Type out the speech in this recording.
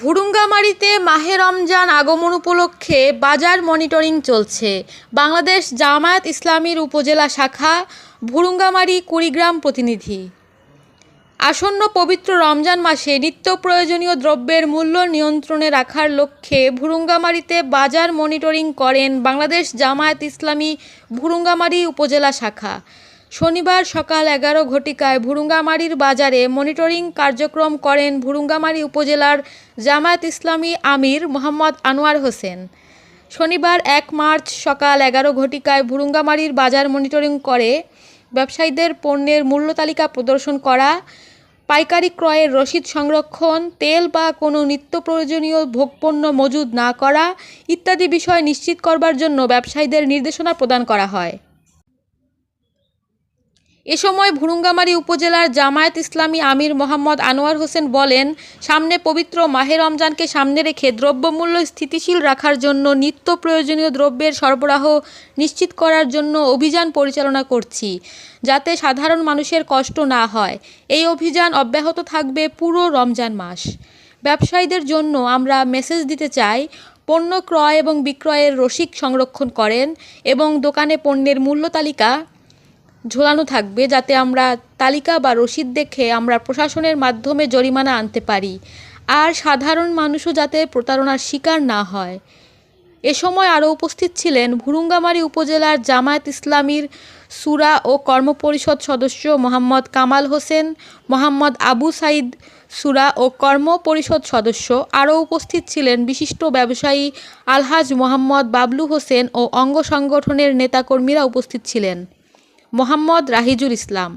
ভুরুঙ্গামারীতে মাহে রমজান আগমন উপলক্ষে বাজার মনিটরিং চলছে। বাংলাদেশ জামায়াত ইসলামীর উপজেলা শাখা, ভুরুঙ্গামারী কুড়িগ্রাম প্রতিনিধি। আসন্ন পবিত্র রমজান মাসে নিত্য প্রয়োজনীয় দ্রব্যের মূল্য নিয়ন্ত্রণে রাখার লক্ষ্যে ভুরুঙ্গামারিতে বাজার মনিটরিং করেন বাংলাদেশ জামায়াত ইসলামী ভুরুঙ্গামারী উপজেলা শাখা। শনিবার সকাল এগারো ঘটিকায় ভুরুঙ্গামারির বাজারে মনিটরিং কার্যক্রম করেন ভুরুঙ্গামারী উপজেলার জামায়াত ইসলামী আমির মোহাম্মদ আনোয়ার হোসেন। শনিবার এক মার্চ সকাল এগারো ঘটিকায় ভুরুঙ্গামারির বাজার মনিটরিং করে ব্যবসায়ীদের পণ্যের মূল্য তালিকা প্রদর্শন করা, পাইকারি ক্রয়ের রসিদ সংরক্ষণ, তেল বা কোনো নিত্য প্রয়োজনীয় ভোগপণ্য মজুদ না করা ইত্যাদি বিষয় নিশ্চিত করবার জন্য ব্যবসায়ীদের নির্দেশনা প্রদান করা হয়। এ সময় ভুরুঙ্গামারী উপজেলার জামায়াত ইসলামী আমির মোহাম্মদ আনোয়ার হোসেন বলেন, সামনে পবিত্র মাহে রমজানকে সামনে রেখে দ্রব্যমূল্য স্থিতিশীল রাখার জন্য নিত্য প্রয়োজনীয় দ্রব্যের সরবরাহ নিশ্চিত করার জন্য অভিযান পরিচালনা করছি, যাতে সাধারণ মানুষের কষ্ট না হয়। এই অভিযান অব্যাহত থাকবে পুরো রমজান মাস। ব্যবসায়ীদের জন্য আমরা মেসেজ দিতে চাই, পণ্য ক্রয় এবং বিক্রয়ের রসিক সংরক্ষণ করেন এবং দোকানে পণ্যের মূল্য তালিকা ঝোলানো থাকবে যাতে আমরা তালিকা বা রসিদ দেখে আমরা প্রশাসনের মাধ্যমে জরিমানা আনতে পারি। আর সাধারণ মানুষও যাতে প্রতারণার শিকার না হয়। এ সময় আরও উপস্থিত ছিলেন ভুরুঙ্গামারী উপজেলার জামায়াত ইসলামীর সুরা ও কর্মপরিষদ সদস্য মোহাম্মদ কামাল হোসেন, মোহাম্মদ আবু সাইদ সুরা ও কর্ম পরিষদ সদস্য। আরও উপস্থিত ছিলেন বিশিষ্ট ব্যবসায়ী আলহাজ মোহাম্মদ বাবলু হোসেন ও অঙ্গ সংগঠনের নেতাকর্মীরা উপস্থিত ছিলেন। মোহাম্মদ রাহিজুল ইসলাম।